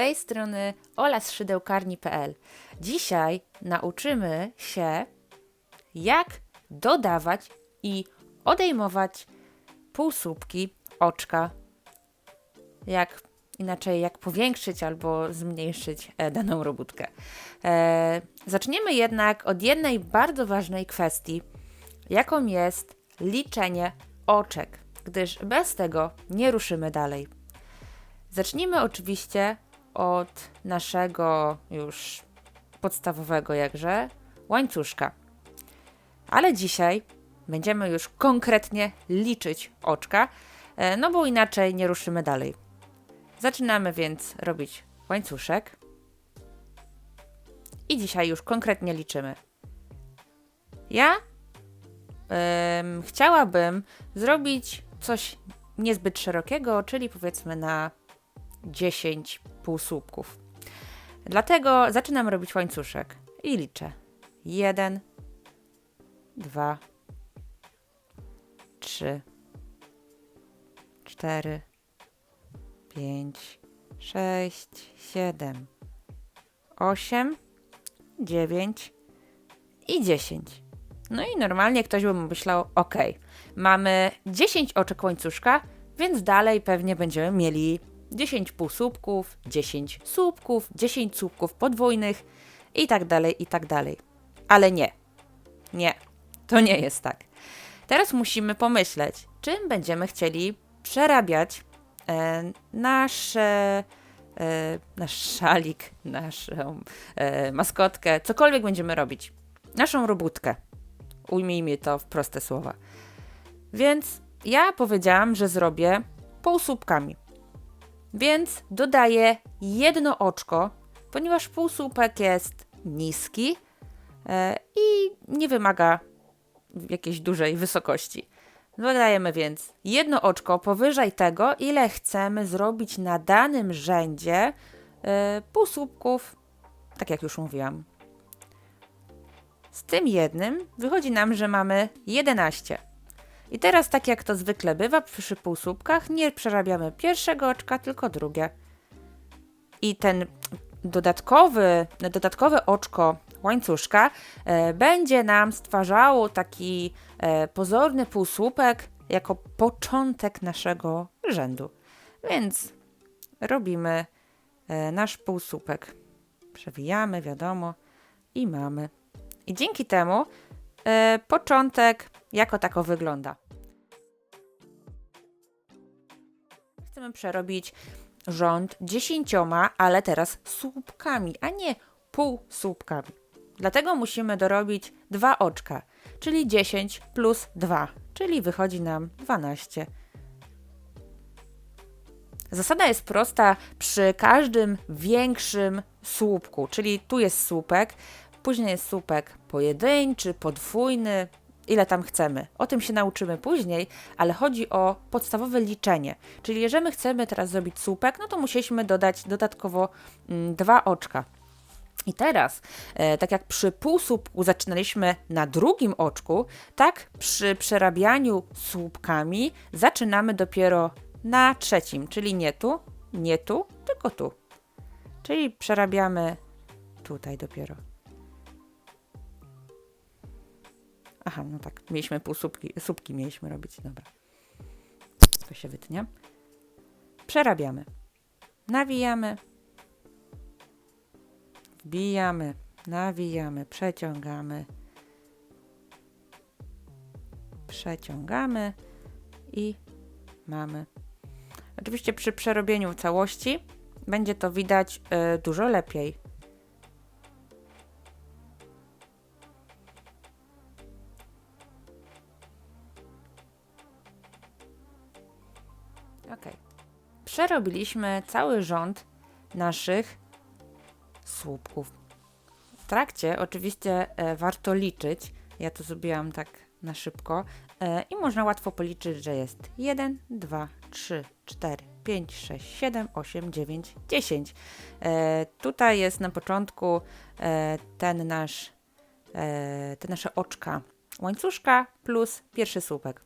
tej strony Ola z szydełkarni.pl. Dzisiaj nauczymy się, jak dodawać i odejmować półsłupki oczka. Jak inaczej, jak powiększyć albo zmniejszyć e, daną robótkę. E, zaczniemy jednak od jednej bardzo ważnej kwestii, jaką jest liczenie oczek, gdyż bez tego nie ruszymy dalej. Zacznijmy oczywiście od naszego już podstawowego jakże łańcuszka. Ale dzisiaj będziemy już konkretnie liczyć oczka, e, no bo inaczej nie ruszymy dalej. Zaczynamy więc robić łańcuszek. I dzisiaj już konkretnie liczymy. Ja ym, chciałabym zrobić coś niezbyt szerokiego, czyli powiedzmy na 10 półsłupków. Dlatego zaczynam robić łańcuszek i liczę. 1, 2, 3, 4, 5, 6, 7, 8, 9 i 10. No i normalnie ktoś by myślał, ok, mamy 10 oczek łańcuszka, więc dalej pewnie będziemy mieli 10 półsłupków, 10 słupków, 10 słupków podwójnych i tak dalej, i tak dalej. Ale nie. Nie. To nie jest tak. Teraz musimy pomyśleć, czym będziemy chcieli przerabiać e, nasze, e, nasz szalik, naszą e, maskotkę, cokolwiek będziemy robić. Naszą robótkę. Ujmijmy to w proste słowa. Więc ja powiedziałam, że zrobię półsłupkami. Więc dodaję jedno oczko, ponieważ półsłupek jest niski e, i nie wymaga jakiejś dużej wysokości. Dodajemy więc jedno oczko powyżej tego, ile chcemy zrobić na danym rzędzie e, półsłupków, tak jak już mówiłam. Z tym jednym wychodzi nam, że mamy 11. I teraz, tak jak to zwykle bywa przy półsłupkach, nie przerabiamy pierwszego oczka, tylko drugie. I ten dodatkowy, dodatkowe oczko łańcuszka e, będzie nam stwarzało taki e, pozorny półsłupek jako początek naszego rzędu. Więc robimy e, nasz półsłupek. Przewijamy, wiadomo, i mamy. I dzięki temu e, początek jako tako wygląda. Chcemy przerobić rząd dziesięcioma, ale teraz słupkami, a nie półsłupkami. Dlatego musimy dorobić dwa oczka, czyli 10 plus 2, czyli wychodzi nam 12. Zasada jest prosta przy każdym większym słupku, czyli tu jest słupek, później jest słupek pojedynczy, podwójny, ile tam chcemy. O tym się nauczymy później, ale chodzi o podstawowe liczenie. Czyli jeżeli chcemy teraz zrobić słupek, no to musieliśmy dodać dodatkowo mm, dwa oczka. I teraz, e, tak jak przy półsłupku zaczynaliśmy na drugim oczku, tak przy przerabianiu słupkami zaczynamy dopiero na trzecim, czyli nie tu, nie tu, tylko tu. Czyli przerabiamy tutaj dopiero. Aha, no tak, mieliśmy półsłupki, słupki mieliśmy robić, dobra. To się wytnie. Przerabiamy. Nawijamy. Wbijamy, nawijamy, przeciągamy. Przeciągamy i mamy. Oczywiście przy przerobieniu całości będzie to widać y, dużo lepiej. Przerobiliśmy cały rząd naszych słupków. W trakcie oczywiście e, warto liczyć. Ja to zrobiłam tak na szybko e, i można łatwo policzyć, że jest 1, 2, 3, 4, 5, 6, 7, 8, 9, 10. E, tutaj jest na początku e, ten nasz, e, te nasze oczka łańcuszka plus pierwszy słupek.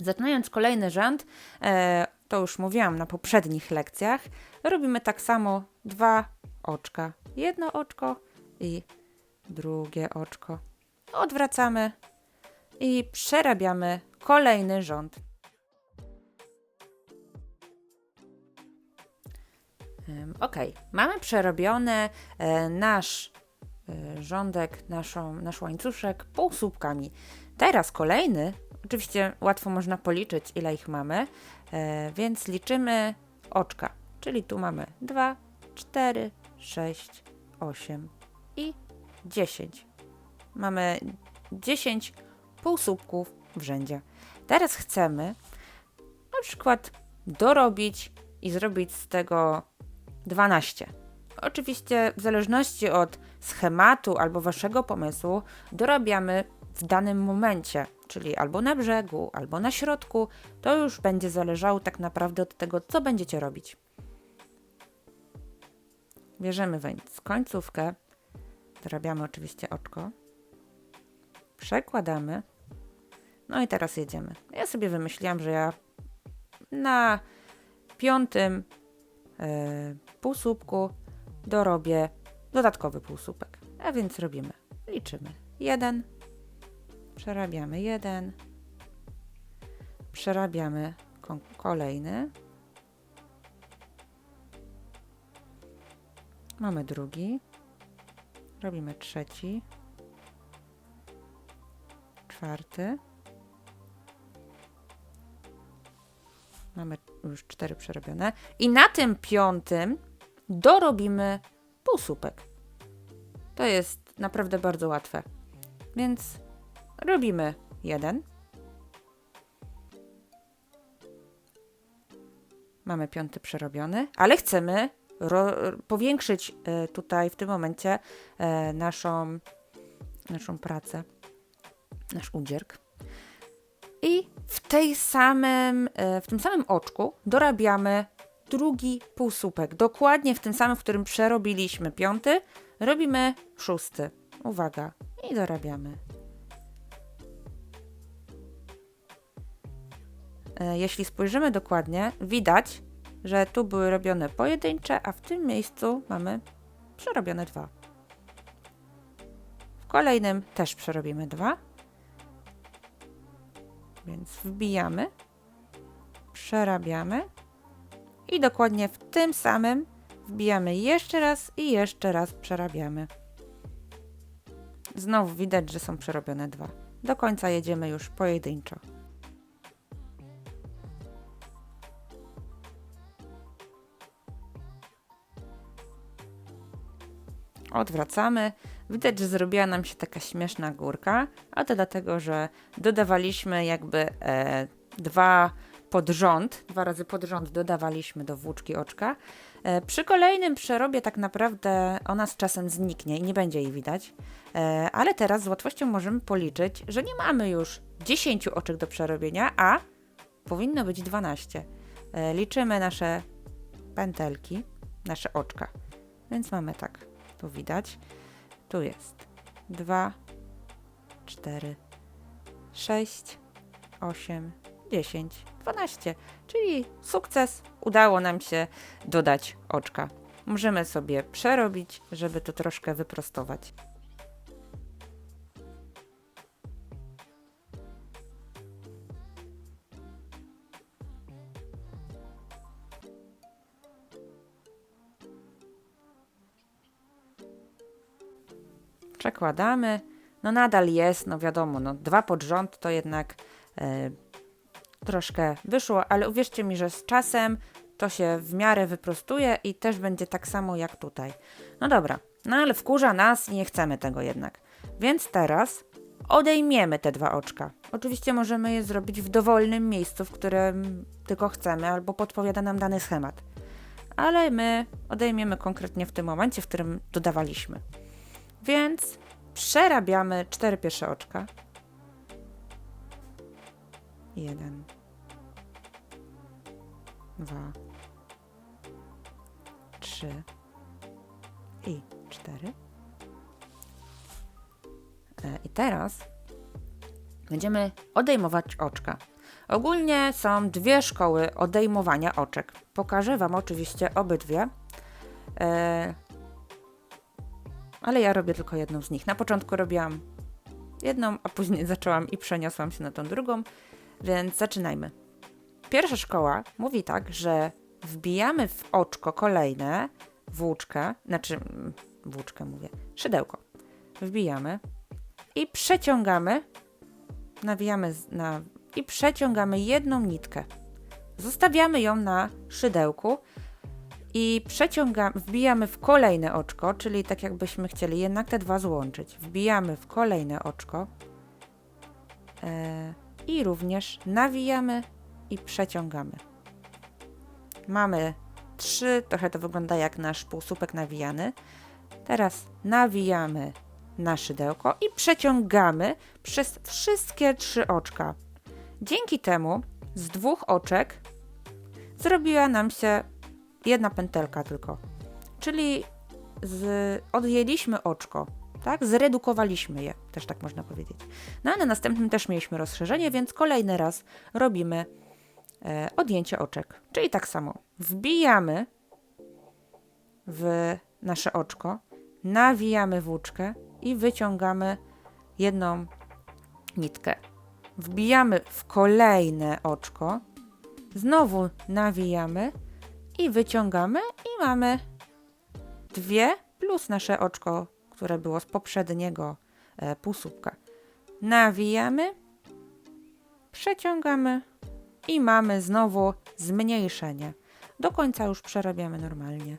Zaczynając kolejny rząd, e, to już mówiłam na poprzednich lekcjach, robimy tak samo dwa oczka. Jedno oczko i drugie oczko. Odwracamy i przerabiamy kolejny rząd. Ok, mamy przerobiony e, nasz e, rządek, naszą, nasz łańcuszek półsłupkami. Teraz kolejny, oczywiście łatwo można policzyć ile ich mamy, więc liczymy oczka, czyli tu mamy 2, 4, 6, 8 i 10. Mamy 10 półsłupków w rzędzie. Teraz chcemy na przykład dorobić i zrobić z tego 12. Oczywiście w zależności od schematu albo waszego pomysłu dorabiamy w danym momencie, czyli albo na brzegu, albo na środku. To już będzie zależało tak naprawdę od tego, co będziecie robić. Bierzemy więc końcówkę, dorabiamy oczywiście oczko, przekładamy, no i teraz jedziemy. Ja sobie wymyśliłam, że ja na piątym e, półsłupku dorobię dodatkowy półsłupek. A więc robimy, liczymy. Jeden, przerabiamy jeden, przerabiamy kolejny. Mamy drugi, robimy trzeci, czwarty. Mamy już cztery przerobione. I na tym piątym dorobimy półsłupek. To jest naprawdę bardzo łatwe. Więc robimy jeden. Mamy piąty przerobiony, ale chcemy powiększyć e, tutaj w tym momencie e, naszą, naszą pracę, nasz udzierk. I w, tej samym, e, w tym samym oczku dorabiamy drugi półsłupek. Dokładnie w tym samym, w którym przerobiliśmy piąty, robimy szósty. Uwaga. I dorabiamy. Jeśli spojrzymy dokładnie, widać, że tu były robione pojedyncze, a w tym miejscu mamy przerobione dwa. W kolejnym też przerobimy dwa. Więc wbijamy, przerabiamy i dokładnie w tym samym wbijamy jeszcze raz i jeszcze raz przerabiamy. Znowu widać, że są przerobione dwa. Do końca jedziemy już pojedynczo. Odwracamy. Widać, że zrobiła nam się taka śmieszna górka, a to dlatego, że dodawaliśmy jakby e, dwa pod rząd, dwa razy pod rząd dodawaliśmy do włóczki oczka. E, przy kolejnym przerobie tak naprawdę ona z czasem zniknie i nie będzie jej widać, e, ale teraz z łatwością możemy policzyć, że nie mamy już 10 oczek do przerobienia, a powinno być 12. E, liczymy nasze pętelki, nasze oczka. Więc mamy tak, tu widać. Tu jest 2, 4, 6, 8, 10, 12. Czyli sukces, udało nam się dodać oczka. Możemy sobie przerobić, żeby to troszkę wyprostować. Przekładamy. No nadal jest, no wiadomo, no dwa pod rząd to jednak e, troszkę wyszło, ale uwierzcie mi, że z czasem to się w miarę wyprostuje i też będzie tak samo jak tutaj. No dobra, no ale wkurza nas i nie chcemy tego jednak. Więc teraz odejmiemy te dwa oczka. Oczywiście możemy je zrobić w dowolnym miejscu, w którym tylko chcemy, albo podpowiada nam dany schemat. Ale my odejmiemy konkretnie w tym momencie, w którym dodawaliśmy. Więc przerabiamy cztery pierwsze oczka. Jeden. Dwa. Trzy. I cztery. E, I teraz będziemy odejmować oczka. Ogólnie są dwie szkoły odejmowania oczek. Pokażę Wam oczywiście obydwie. Ale ja robię tylko jedną z nich. Na początku robiłam jedną, a później zaczęłam i przeniosłam się na tą drugą, więc zaczynajmy. Pierwsza szkoła mówi tak, że wbijamy w oczko kolejne włóczkę, znaczy mm, włóczkę mówię, szydełko. Wbijamy i przeciągamy, nawijamy na, i przeciągamy jedną nitkę. Zostawiamy ją na szydełku i przeciągamy, wbijamy w kolejne oczko, czyli tak jakbyśmy chcieli jednak te dwa złączyć. Wbijamy w kolejne oczko e, i również nawijamy i przeciągamy. Mamy trzy, trochę to wygląda jak nasz półsłupek nawijany. Teraz nawijamy na szydełko i przeciągamy przez wszystkie trzy oczka. Dzięki temu z dwóch oczek zrobiła nam się jedna pętelka tylko. Czyli z, odjęliśmy oczko, tak? Zredukowaliśmy je, też tak można powiedzieć. No a na następnym też mieliśmy rozszerzenie, więc kolejny raz robimy e, odjęcie oczek. Czyli tak samo wbijamy w nasze oczko, nawijamy włóczkę i wyciągamy jedną nitkę. Wbijamy w kolejne oczko, znowu nawijamy i wyciągamy i mamy dwie plus nasze oczko, które było z poprzedniego e, półsłupka. Nawijamy, przeciągamy i mamy znowu zmniejszenie. Do końca już przerabiamy normalnie.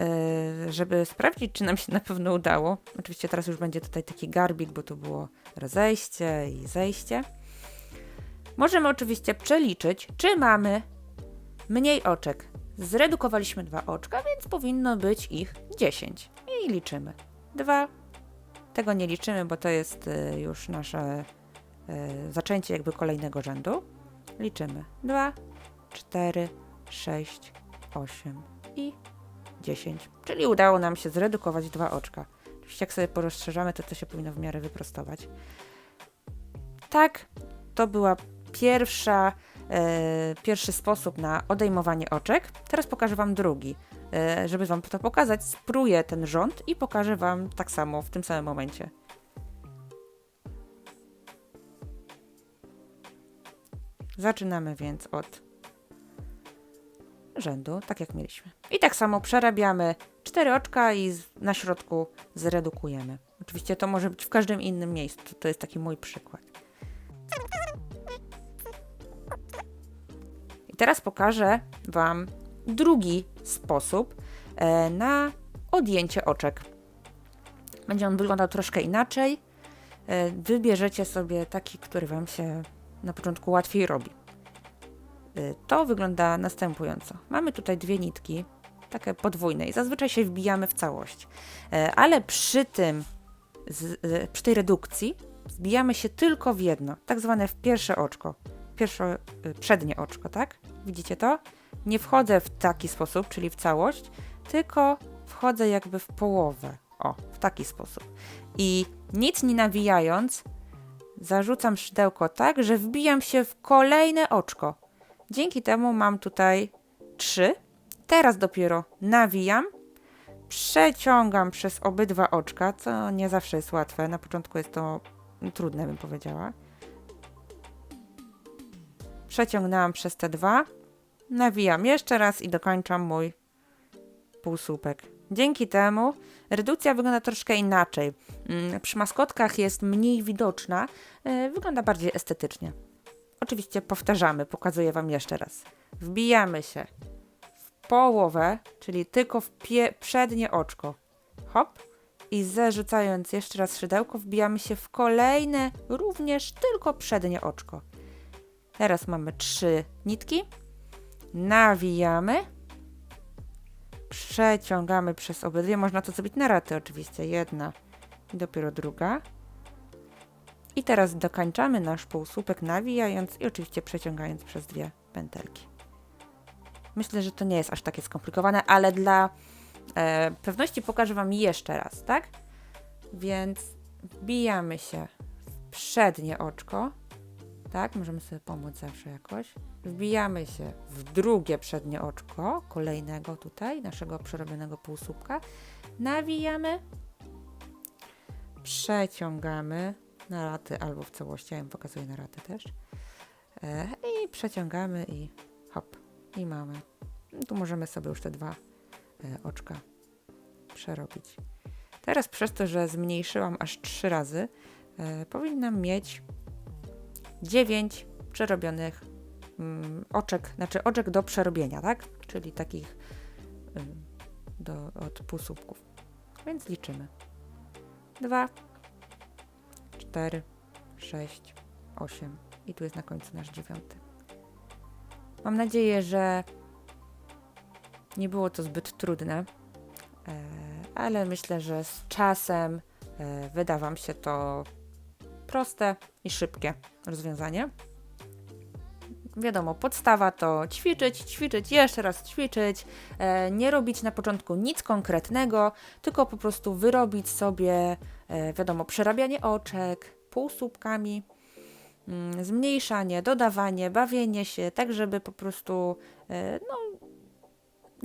E, Żeby sprawdzić, czy nam się na pewno udało, oczywiście teraz już będzie tutaj taki garbik, bo to było rozejście i zejście. Możemy oczywiście przeliczyć, czy mamy mniej oczek. Zredukowaliśmy dwa oczka, więc powinno być ich 10. I liczymy. 2. Tego nie liczymy, bo to jest y, już nasze y, zaczęcie jakby kolejnego rzędu. Liczymy. 2, 4, 6, 8 i 10. Czyli udało nam się zredukować dwa oczka. Oczywiście jak sobie porozszerzamy, to to się powinno w miarę wyprostować. Tak, to była pierwsza, e, pierwszy sposób na odejmowanie oczek. Teraz pokażę Wam drugi. E, żeby Wam to pokazać, spróję ten rząd i pokażę Wam tak samo w tym samym momencie. Zaczynamy więc od rzędu, tak jak mieliśmy. I tak samo przerabiamy cztery oczka i na środku zredukujemy. Oczywiście to może być w każdym innym miejscu. To jest taki mój przykład. Teraz pokażę Wam drugi sposób e, na odjęcie oczek. Będzie on wyglądał troszkę inaczej. E, wybierzecie sobie taki, który Wam się na początku łatwiej robi. E, to wygląda następująco. Mamy tutaj dwie nitki, takie podwójne i zazwyczaj się wbijamy w całość. Ale przy tym, przy tej redukcji wbijamy się tylko w jedno, tak zwane w pierwsze oczko. Pierwsze, y, przednie oczko, tak? Widzicie to? Nie wchodzę w taki sposób, czyli w całość, tylko wchodzę jakby w połowę. O, w taki sposób. I nic nie nawijając, zarzucam szydełko tak, że wbijam się w kolejne oczko. Dzięki temu mam tutaj trzy. Teraz dopiero nawijam, przeciągam przez obydwa oczka, co nie zawsze jest łatwe. Na początku jest to trudne, bym powiedziała. Przeciągnęłam przez te dwa, nawijam jeszcze raz i dokończam mój półsłupek. Dzięki temu redukcja wygląda troszkę inaczej. Mm, Przy maskotkach jest mniej widoczna, yy, wygląda bardziej estetycznie. Oczywiście powtarzamy, pokazuję Wam jeszcze raz. Wbijamy się w połowę, czyli tylko w przednie oczko. Hop. I zarzucając jeszcze raz szydełko, wbijamy się w kolejne, również tylko przednie oczko. Teraz mamy trzy nitki. Nawijamy. Przeciągamy przez obydwie. Można to zrobić na raty oczywiście. Jedna i dopiero druga. I teraz dokańczamy nasz półsłupek nawijając i oczywiście przeciągając przez dwie pętelki. Myślę, że to nie jest aż takie skomplikowane, ale dla e, pewności pokażę Wam jeszcze raz, tak? Więc wbijamy się w przednie oczko. Tak, możemy sobie pomóc zawsze jakoś. Wbijamy się w drugie przednie oczko, kolejnego tutaj, naszego przerobionego półsłupka. Nawijamy, przeciągamy na raty albo w całości, ja im pokazuję na raty też. E, I przeciągamy i hop, i mamy. Tu możemy sobie już te dwa e, oczka przerobić. Teraz przez to, że zmniejszyłam aż trzy razy, e, powinnam mieć 9 przerobionych mm, oczek, znaczy oczek do przerobienia, tak? Czyli takich ym, do, od półsłupków. Więc liczymy. 2, 4, 6, 8 i tu jest na końcu nasz dziewiąty. Mam nadzieję, że nie było to zbyt trudne, e, ale myślę, że z czasem e, wyda Wam się to proste i szybkie rozwiązanie. Wiadomo, podstawa to ćwiczyć, ćwiczyć, jeszcze raz ćwiczyć, e, nie robić na początku nic konkretnego, tylko po prostu wyrobić sobie, e, wiadomo, przerabianie oczek półsłupkami, mm, zmniejszanie, dodawanie, bawienie się, tak żeby po prostu e, no,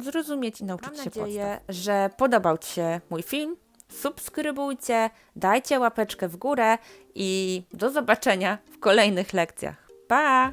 zrozumieć i nauczyć Mam się nadzieję, podstaw. że podobał Ci się mój film. Subskrybujcie, dajcie łapeczkę w górę i do zobaczenia w kolejnych lekcjach. Pa!